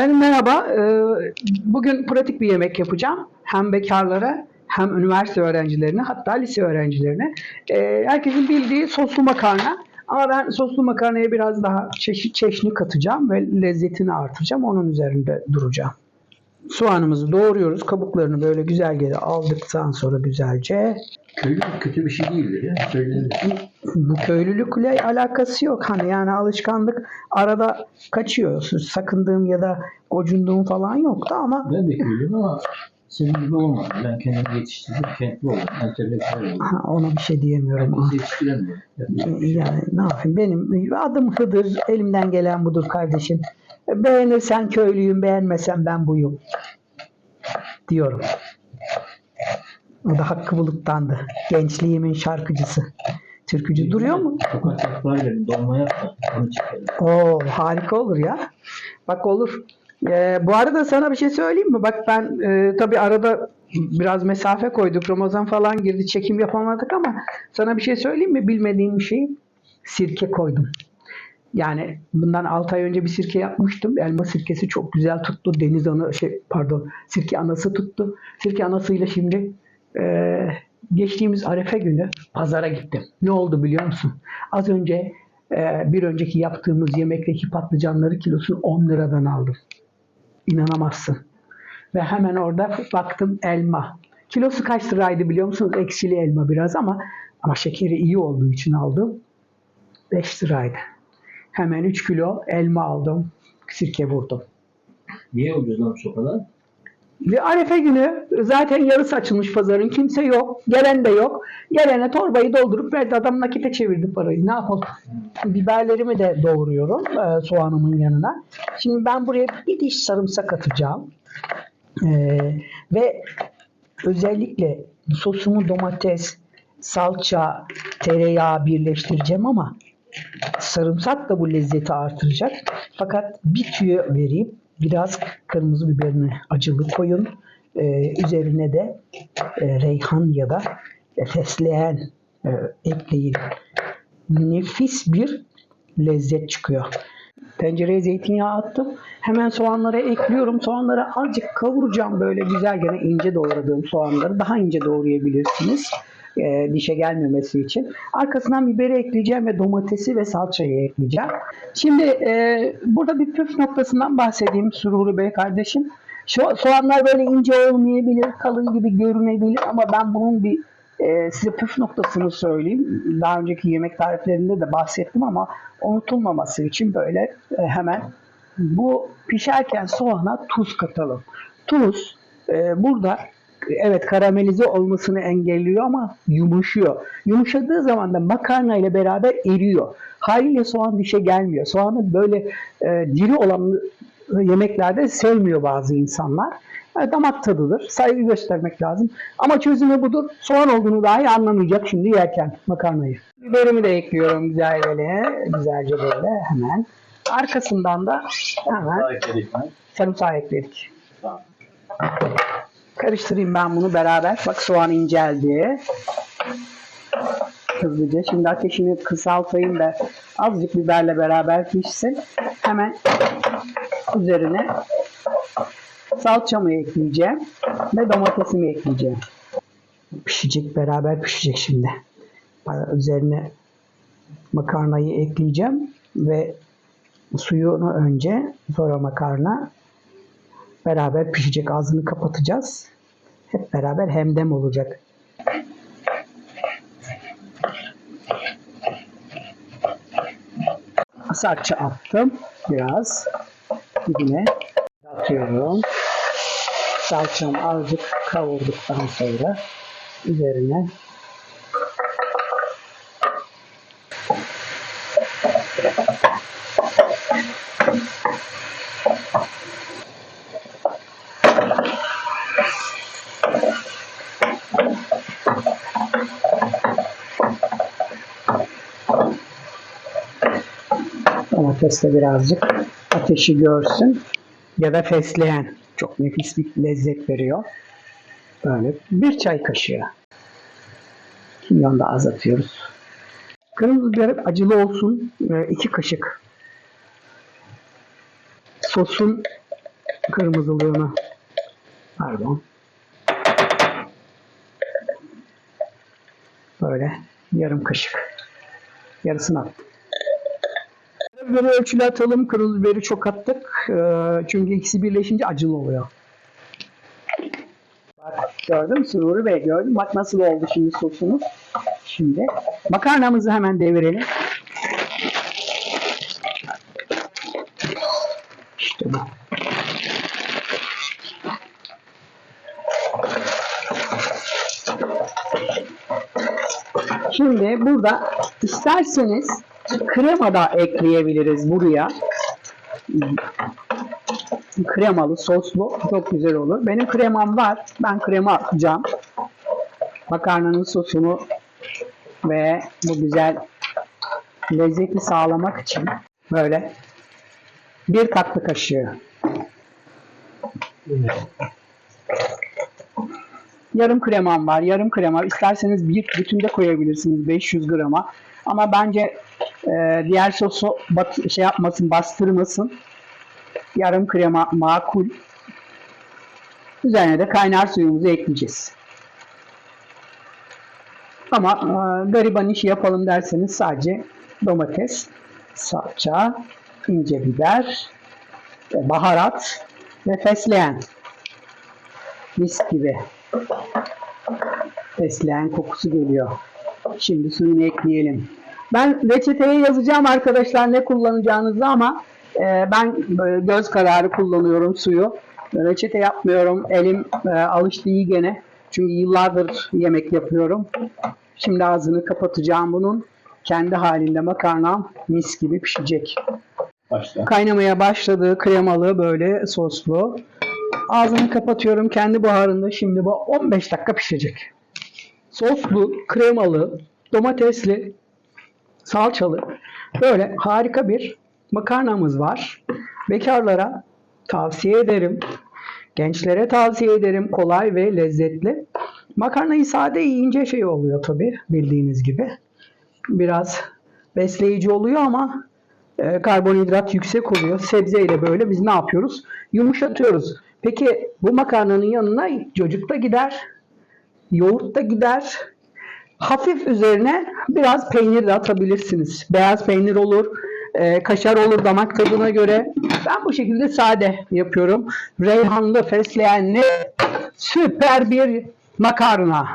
Efendim merhaba. Ee, Bugün pratik bir yemek yapacağım. Hem bekarlara hem üniversite öğrencilerine hatta lise öğrencilerine. Ee, Herkesin bildiği soslu makarna. Ama ben soslu makarnaya biraz daha çeşit çeşni katacağım ve lezzetini artıracağım. Onun üzerinde duracağım. Soğanımızı doğruyoruz. Kabuklarını böyle güzelce aldıktan sonra güzelce. Köylülük kötü bir şey değildir ya. Söylenir. Bu köylülükle alakası yok. Hani yani alışkanlık arada kaçıyor. Sakındığım ya da gocunduğum falan yoktu ama Ben de köylüyüm ama senin gibi olmadım. Ben kendimi yetiştirdim. Kentli oldum. Entelektüel oldum. ha, ona bir şey diyemiyorum. Herkesi yetiştiremiyorum. Yapacak bir şey yok. Yani ne yapayım? Benim adım Hıdır. Elimden gelen budur kardeşim. Beğenirsen köylüyüm, beğenmesen ben buyum. Diyorum. O da Hakkı Bulut'tandı. Gençliğimin şarkıcısı. Türkücü duruyor mu? Tokat yaprağıyla dolma yap da onu çıkarım. Oo harika olur ya. Bak olur. Ee, bu arada sana bir şey söyleyeyim mi? Bak ben e, tabii arada biraz mesafe koyduk. Ramazan falan girdi. Çekim yapamadık ama sana bir şey söyleyeyim mi? Bilmediğim bir şey. Sirke koydum. Yani bundan 6 ay önce bir sirke yapmıştım. Elma sirkesi çok güzel tuttu. Deniz ana şey pardon sirke anası tuttu. Sirke anasıyla şimdi e, geçtiğimiz Arefe günü pazara gittim. Ne oldu biliyor musun? Az önce e, bir önceki yaptığımız yemekteki patlıcanları kilosunu 10 liradan aldım. İnanamazsın. Ve hemen orada baktım elma. Kilosu kaç liraydı biliyor musunuz? Ekşili elma biraz ama ama şekeri iyi olduğu için aldım. 5 liraydı. Hemen 3 kilo elma aldım. Sirke vurdum. Niye ucuzlamış o kadar? Ve Arefe günü zaten yarısı açılmış pazarın. Kimse yok. Gelen de yok. Gelene torbayı doldurup verdi. Adam nakite çevirdi parayı. Ne yapalım? Biberlerimi de doğruyorum e, soğanımın yanına. Şimdi ben buraya bir diş sarımsak atacağım. E, ve özellikle sosumu domates, salça, tereyağı birleştireceğim ama sarımsak da bu lezzeti artıracak. Fakat bir tüyo vereyim. Biraz kırmızı biberini acılı koyun. Ee, üzerine de e, reyhan ya da e, fesleğen e, ekleyin. Nefis bir lezzet çıkıyor. Tencereye zeytinyağı attım. Hemen soğanları ekliyorum. Soğanları azıcık kavuracağım böyle güzel gene ince doğradığım soğanları. Daha ince doğrayabilirsiniz. E, dişe gelmemesi için. Arkasından biberi ekleyeceğim ve domatesi ve salçayı ekleyeceğim. Şimdi e, burada bir püf noktasından bahsedeyim Sururi Bey kardeşim. Şu soğanlar böyle ince olmayabilir, kalın gibi görünebilir ama ben bunun bir e, size püf noktasını söyleyeyim. Daha önceki yemek tariflerinde de bahsettim ama unutulmaması için böyle e, hemen bu pişerken soğana tuz katalım. Tuz e, burada evet karamelize olmasını engelliyor ama yumuşuyor. Yumuşadığı zaman da makarna ile beraber eriyor. Haliyle soğan dişe gelmiyor. Soğanı böyle e, diri olan yemeklerde sevmiyor bazı insanlar. E, damak tadıdır. Saygı göstermek lazım. Ama çözümü budur. Soğan olduğunu dahi anlamayacak şimdi yerken makarnayı. Biberimi de ekliyorum güzel böyle. Güzelce böyle hemen. Arkasından da hemen Daha ekledik sarımsağı ekledik. Karıştırayım ben bunu beraber. Bak soğan inceldi. Hızlıca. Şimdi ateşini kısaltayım da azıcık biberle beraber pişsin. Hemen üzerine salçamı ekleyeceğim ve domatesimi ekleyeceğim. Pişecek beraber pişecek şimdi. Üzerine makarnayı ekleyeceğim ve suyunu önce sonra makarna beraber pişecek. Ağzını kapatacağız. Hep beraber hemdem olacak. Salça attım biraz. Dibine atıyorum. Salçamı azıcık kavurduktan sonra üzerine Domates de birazcık ateşi görsün. Ya da fesleğen. Çok nefis bir lezzet veriyor. Böyle bir çay kaşığı. Kimyon da az atıyoruz. Kırmızı biber acılı olsun. Ee, iki kaşık. Sosun kırmızılığını. Pardon. Böyle yarım kaşık. Yarısını attım. Biberi ölçülü atalım. Kırmızı biberi çok attık. Ee, çünkü ikisi birleşince acılı oluyor. Bak gördün mü Nuri Bey gördün? Bak nasıl oldu şimdi sosumuz. Şimdi makarnamızı hemen devirelim. İşte bu. Şimdi burada isterseniz krema da ekleyebiliriz buraya. Kremalı, soslu çok güzel olur. Benim kremam var. Ben krema atacağım. Makarnanın sosunu ve bu güzel lezzeti sağlamak için böyle bir tatlı kaşığı yarım kremam var. Yarım krema. İsterseniz bir bütünde koyabilirsiniz 500 grama. Ama bence e, diğer sosu bat, şey yapmasın, bastırmasın. Yarım krema makul. Üzerine de kaynar suyumuzu ekleyeceğiz. Ama e, gariban işi yapalım derseniz sadece domates, salça, ince biber, e, baharat ve fesleğen. Mis gibi. Fesleğen kokusu geliyor. Şimdi suyunu ekleyelim. Ben reçeteye yazacağım arkadaşlar ne kullanacağınızı ama e, ben böyle göz kararı kullanıyorum suyu. Reçete yapmıyorum. Elim e, alıştı iyi gene. Çünkü yıllardır yemek yapıyorum. Şimdi ağzını kapatacağım bunun. Kendi halinde makarnam mis gibi pişecek. Başla. Kaynamaya başladı kremalı böyle soslu. Ağzını kapatıyorum kendi buharında şimdi bu 15 dakika pişecek. Soslu, kremalı, domatesli, salçalı böyle harika bir makarnamız var. Bekarlara tavsiye ederim. Gençlere tavsiye ederim. Kolay ve lezzetli. Makarnayı sade yiyince şey oluyor tabi bildiğiniz gibi. Biraz besleyici oluyor ama e, karbonhidrat yüksek oluyor. Sebzeyle böyle biz ne yapıyoruz? Yumuşatıyoruz. Peki bu makarnanın yanına cacık da gider, yoğurt da gider. Hafif üzerine biraz peynir de atabilirsiniz. Beyaz peynir olur, e, kaşar olur damak tadına göre. Ben bu şekilde sade yapıyorum. Reyhanlı, fesleğenli süper bir makarna.